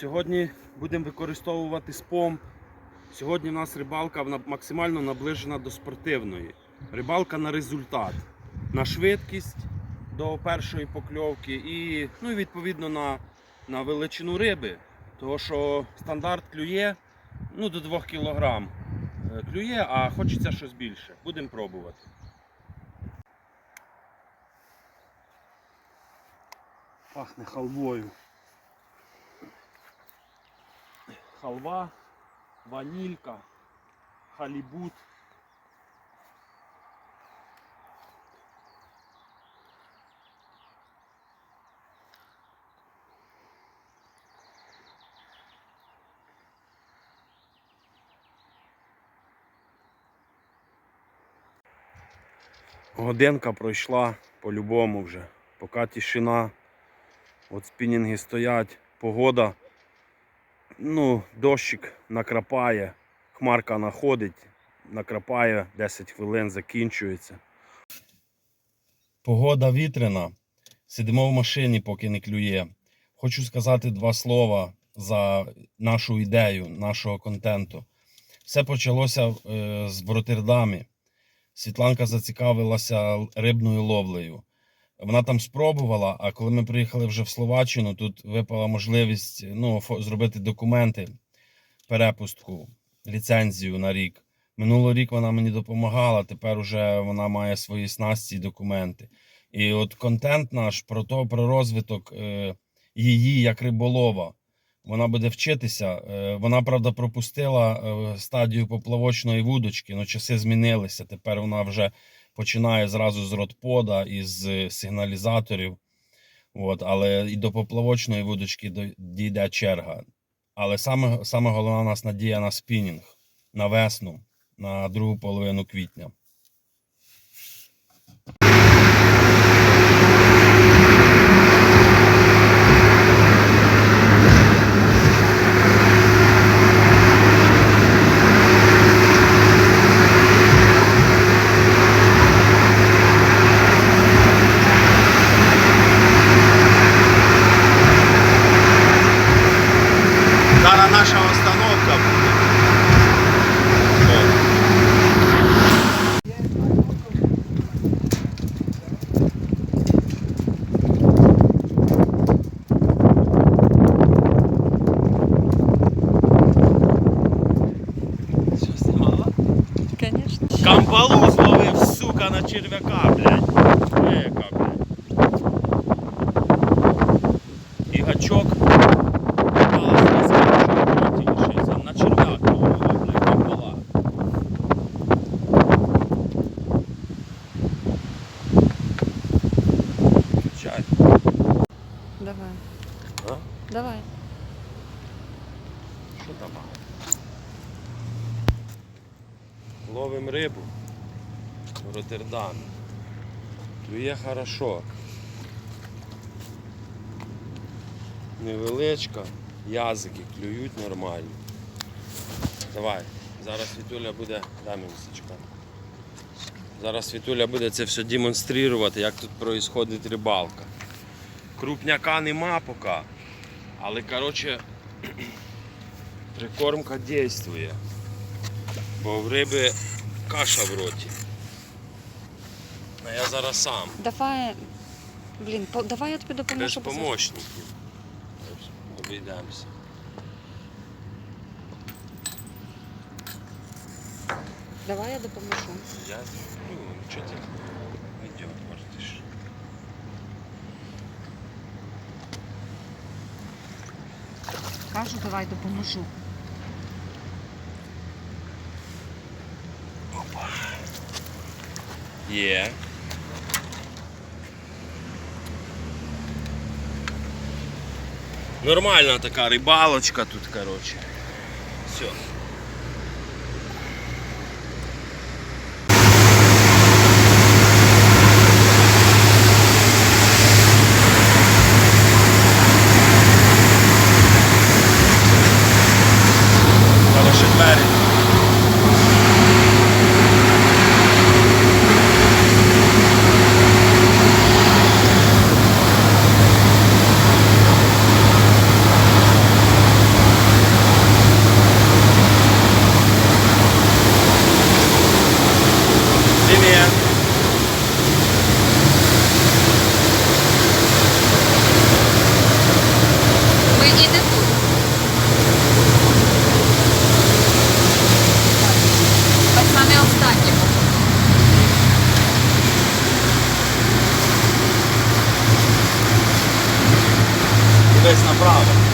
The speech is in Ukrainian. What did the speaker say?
Сьогодні будемо використовувати спом. Сьогодні в нас рибалка максимально наближена до спортивної. Рибалка на результат, на швидкість до першої покльовки і ну, відповідно на, на величину риби. Тому що стандарт клює ну, до 2 кг. Е, Клює, а хочеться щось більше. Будемо пробувати. Пахне халвою. Халва, ванілька, халібут. Годинка пройшла по-любому вже. Поки тишина, от спінінги стоять, погода ну, дощик накрапає, хмарка находить, накрапає, 10 хвилин закінчується. Погода вітряна. Сидимо в машині, поки не клює. Хочу сказати два слова за нашу ідею, нашого контенту. Все почалося е, з в Роттердамі. Світланка зацікавилася рибною ловлею. Вона там спробувала, а коли ми приїхали вже в Словаччину, тут випала можливість ну, зробити документи, перепустку, ліцензію на рік. Минулий рік вона мені допомагала, тепер уже вона має свої снасті і документи. І от контент наш про то, про розвиток е, її як риболова. Вона буде вчитися. Е, вона, правда, пропустила е, стадію поплавочної вудочки, але часи змінилися. Тепер вона вже починає зразу з ротпода і з сигналізаторів. От, але і до поплавочної вудочки до- дійде черга. Але саме, саме головна у нас надія на спінінг, на весну, на другу половину квітня. Черв'яка, блядь. Ека, блядь. І гачок. На черв'як блядь. Давай. А? Давай. Що там? Ловим рибу в Роттердамі. Клює хорошо. Невеличка, язики клюють нормально. Давай, зараз Світуля буде. Мені. Зараз Світуля буде це все демонструвати, як тут відбувається рибалка. Крупняка нема поки. Але коротше Прикормка дійствує. Бо в риби каша в роті. А я зараз сам, Давай. Блін, по- давай я тобі допоможу. бо помощників. Обійдемося. Давай я допоможу. Я, ну, що ти не вертиш. Кажу, давай допоможу. Є. Нормальна така рибалочка тут, коротше. Все. Ми тут. Так саме останнє. Десь направо.